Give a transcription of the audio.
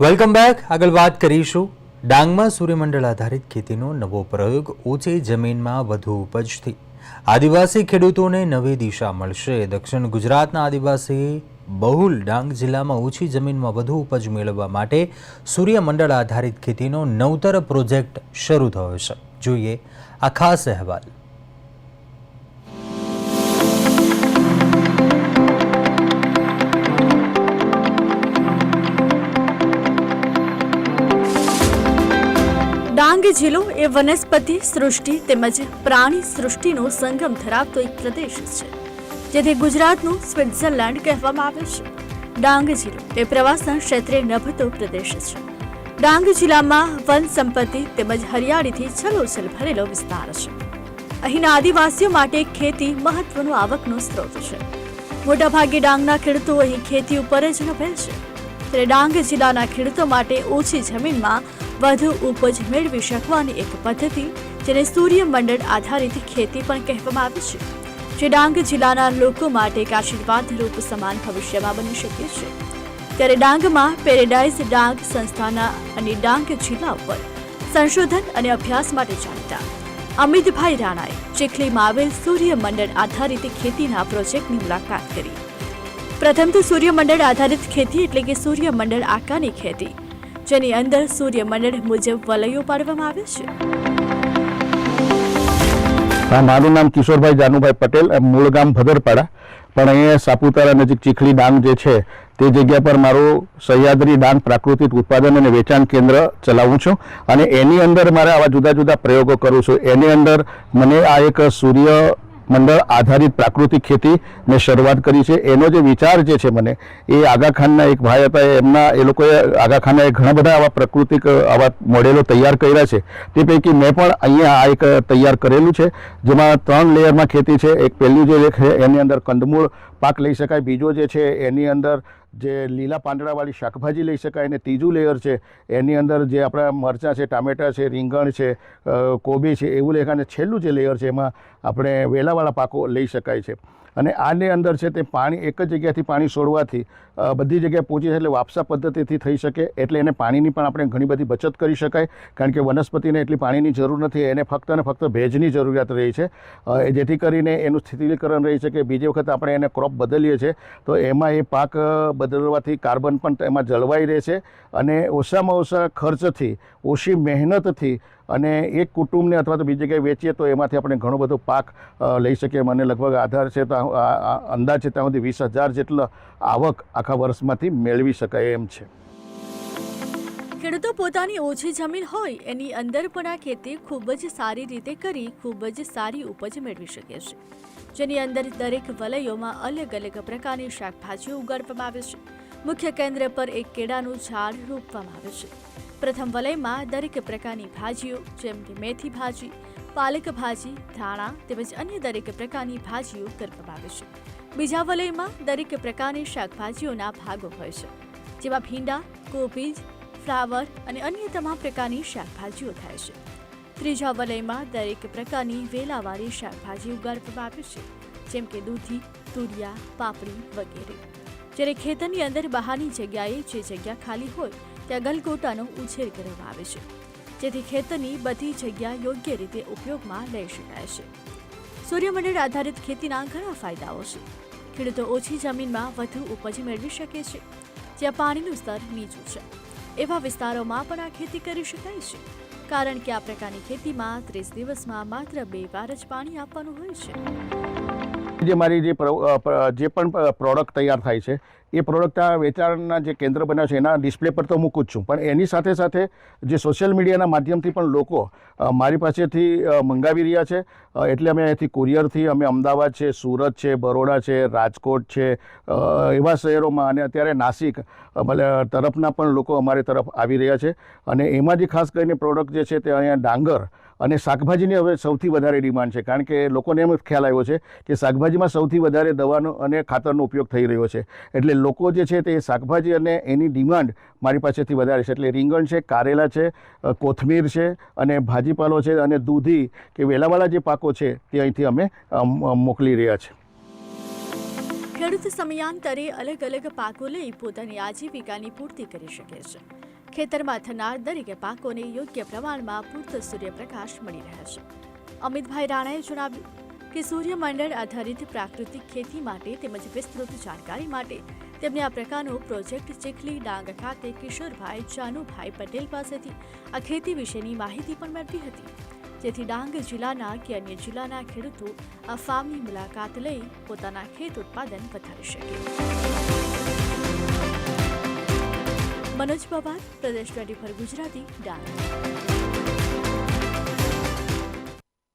Welcome back આગળ વાત કરીશું. ડાંગમાં સૂર્યમંડળ આધારિત ખેતીનો નવો પ્રયોગ ઓછી જમીનમાં વધુ ઉપજથી આદિવાસી ખેડૂતોને નવી દિશા મળશે. દક્ષિણ ગુજરાતના આદિવાસી બહુલ ડાંગ જિલ્લામાં ઓછી જમીનમાં વધુ ઉપજ મેળવવા માટે સૂર્યમંડળ આધારિત ખેતીનો નવતર પ્રોજેક્ટ શરૂ થયો છે. જોઈએ આ ખાસ અહેવાલ. ડાંગ જિલ્લો એ વનસ્પતિ સૃષ્ટિ તેમજ પ્રાણી સૃષ્ટિનો સંગમ ધરાવતો એક પ્રદેશ છે જેથી ગુજરાતનું સ્વિટ્ઝરલેન્ડ કહેવામાં આવે છે. ડાંગ જિલ્લો એ પ્રવાસન ક્ષેત્રે નભતો પ્રદેશ છે. ડાંગ જિલ્લામાં વન સંપત્તિ તેમજ હરિયાળીથી છલોછલ ભરેલો વિસ્તાર છે. અહીંના આદિવાસીઓ માટે ખેતી મહત્વનો આવકનો સ્ત્રોત છે. મોટાભાગે ડાંગના ખેડૂતો અહીં ખેતી ઉપર જ નભે છે. ત્યારે ડાંગ જિલ્લાના ખેડૂતો માટે ઓછી જમીનમાં વધુ ઉપજ મેળવી શકવાની એક પદ્ધતિ, જેને સૂર્યમંડળ આધારિત ખેતી પણ કહેવામાં આવે છે, જે ડાંગ જિલ્લાના લોકો માટે એક આશીર્વાદ રૂપ સમાન ભવિષ્યમાં બની શકે છે. ત્યારે ડાંગમાં પેરેડાઇઝ ડાંગ સંસ્થાના અને ડાંગ જિલ્લા ઉપર સંશોધન અને અભ્યાસ માટે જાણીતા અમિતભાઈ રાણાએ ચીખલીમાં આવેલ સૂર્યમંડળ આધારિત ખેતીના પ્રોજેક્ટની મુલાકાત કરી. પ્રથમ તો સૂર્યમંડળ આધારિત ખેતી એટલે કે સૂર્યમંડળ આકારની ખેતી જેની અંદર સૂર્યમંડળ મુજબ વલયો પાડવામાં આવે છે. મારું નામ કિશોરભાઈ જાનુભાઈ પટેલ મૂળ ગામ ભદરપાડા. પણ અહીંયા સાપુતારા નજીક ચીખલી ડાંગ જે છે, તે જગ્યા પર મારું સહ્યાદ્રી ડાંગ પ્રાકૃતિક ઉત્પાદન અને વેચાણ કેન્દ્ર ચલાવું છું. અને એની અંદર મારે આવા જુદા જુદા પ્રયોગો કરું છું. એની અંદર મને આ એક સૂર્ય મંડળ આધારિત પ્રાકૃતિક ખેતી મેં શરૂઆત કરી છે. એનો જે વિચાર જે છે મને, એ આગાખાનના એક ભાઈ હતા, એમના, એ લોકોએ આગા ખાનના ઘણા બધા આવા પ્રાકૃતિક આવા મોડેલો તૈયાર કર્યા છે. તે પૈકી મેં પણ અહીંયા આ એક તૈયાર કરેલું છે, જેમાં ત્રણ લેયરમાં ખેતી છે. એક પહેલું જે છે, એની અંદર કંદમૂળ પાક લઈ શકાય. બીજો જે છે, એની અંદર જે લીલા પાંદડાવાળી શાકભાજી લઈ શકાય અને ત્રીજું લેયર છે, એની અંદર જે આપણા મરચાં છે, ટામેટાં છે, રીંગણ છે કોબી છે, એવું લેખાને છેલ્લું જે લેયર છે, એમાં આપણે વેલાવાળા પાકો લઈ શકાય છે. અને આની અંદર છે તે પાણી એક જ જગ્યાથી પાણી છોડવાથી બધી જગ્યાએ પહોંચી જાય એટલે વાપસા પદ્ધતિથી થઈ શકે, એટલે એને પાણીની પણ આપણે ઘણી બધી બચત કરી શકાય, કારણ કે વનસ્પતિને એટલી પાણીની જરૂર નથી, એને ફક્ત અને ફક્ત ભેજની જરૂરિયાત રહી છે જેથી કરીને એનું સ્થિતિકરણ રહી છે કે બીજી વખત આપણે એને ક્રોપ બદલીએ છીએ, તો એમાં એ પાક બદલવાથી કાર્બન પણ એમાં જળવાઈ રહે છે અને ઓછામાં ઓછા ખર્ચથી, ઓછી મહેનતથી અને એક કુટુંબને અથવા તો બીજી જગ્યાએ વેચીએ તો એમાંથી આપણે ઘણો બધો પાક લઈ શકીએ મને લગભગ આધાર છે તો અંદાજ છે ત્યાં સુધી વીસ હજાર જેટલો આવક આખા વર્ષમાંથી મેળવી શકાય એમ છે. ખેડૂતો પોતાની ઓછી જમીન હોય એની અંદર પણ આ ખેતી ખૂબ જ સારી રીતે કરી, ખૂબ જ સારી ઉપજ મેળવી શકે છે. જેની અંદર દરેક વલયોમાં અલગ અલગ પ્રકારની શાકભાજીઓ ઉગાડવામાં આવે છે. મુખ્ય કેન્દ્ર પર એક કેળાનું ઝાડ રોપવામાં આવે છે. પ્રથમ વલયમાં દરેક પ્રકારની ભાજીઓ, જેમ કે મેથી ભાજી, પાલક ભાજી, ધાણા તેમજ અન્ય દરેક પ્રકારની ભાજીઓ કરવામાં આવે છે. બીજા વલયમાં દરેક પ્રકારની શાકભાજીઓના ભાગો હોય છે, જેમાં ભીંડા કોબીજ ફ્લાવર અને અન્ય તમામ પ્રકારની શાકભાજીઓ થાય છે. ત્રીજા વલયમાં દરેક પ્રકારની વેલાવાળી શાકભાજી ઉગાડવામાં આવે છે, જેમ કે દૂધી, તુરિયા, પાપડી વગેરે. જ્યારે ખેતરની અંદર બહારની જગ્યાએ જે જગ્યા ખાલી હોય ત્યાં ગલગોટાનો ઉછેર કરવામાં આવે છે. જેથી ખેતરની બધી જગ્યા યોગ્ય રીતે ઉપયોગમાં લઈ શકાય છે. સૂર્યમંડળ આધારિત ખેતીના ઘણા ફાયદાઓ છે. ખેડૂતો ઓછી જમીનમાં વધુ ઉપજ મેળવી શકે છે. જ્યાં પાણીનું સ્તર નીચું છે. એવા વિસ્તારોમાં પણ આ ખેતી કરી શકાય છે. કારણ કે આ પ્રકારની ખેતીમાં ત્રીસ દિવસમાં માત્ર બે વાર જ પાણી આપવાનું હોય છે. જે મારી જે જે પણ પ્રોડક્ટ તૈયાર થાય છે એ પ્રોડક્ટ આ વેચાણના જે કેન્દ્ર બન્યા છે, એના ડિસ્પ્લે પર તો મૂકું જ છું. પણ એની સાથે સાથે જે સોશિયલ મીડિયાના માધ્યમથી પણ લોકો મારી પાસેથી મંગાવી રહ્યા છે. એટલે અમે અહીંથી કુરિયરથી અમે અમદાવાદ છે, સુરત છે, બરોડા છે, રાજકોટ છે એવા શહેરોમાં અને અત્યારે નાસિક તરફના પણ લોકો અમારી તરફ આવી રહ્યા છે. અને એમાં જે ખાસ કરીને પ્રોડક્ટ જે છે તે અહીંયા ડાંગર અને શાકભાજીની હવે સૌથી વધારે ડિમાન્ડ છે. કારણ કે લોકોને એમ ખ્યાલ આવ્યો છે કે શાકભાજીમાં સૌથી વધારે દવાનો અને ખાતરનો ઉપયોગ થઈ રહ્યો છે. એટલે લોકો જે છે તે શાકભાજી અને એની ડિમાન્ડ મારી પાસેથી વધારે છે. એટલે રીંગણ છે કારેલા છે કોથમીર છે અને ભાજીપાલો છે અને દૂધી કે વેલાવાળા જે પાકો છે તે અહીંથી અમ, મોકલી રહ્યા છે. ખેડૂત સમયાંતરે અલગ અલગ પાકો લઈ પોતાની આજીવિકાની પૂર્તિ કરી શકે છે. ખેતરમાં થનાર દરેક પાકોને યોગ્ય પ્રમાણમાં પૂરતો સૂર્યપ્રકાશ મળી રહે છે. અમિતભાઈ રાણાએ જણાવ્યું કે સૂર્યમંડળ આધારિત પ્રાકૃતિક ખેતી માટે તેમજ વિસ્તૃત જાણકારી માટે તેમણે આ પ્રકારનો પ્રોજેક્ટ ચીખલી ડાંગ ખાતે કિશોરભાઈ ચાનુભાઈ પટેલ પાસેથી આ ખેતી વિશેની માહિતી પણ મેળવી હતી. જેથી ડાંગ જિલ્લાના કે અન્ય જિલ્લાના ખેડૂતો આ ફાર્મની મુલાકાત લઈ પોતાના ખેત ઉત્પાદન વધારી શકે. મનોજ પવાર, પ્રદેશ ટ્વેન્ટી ફોર ગુજરાતી, ડાંગ.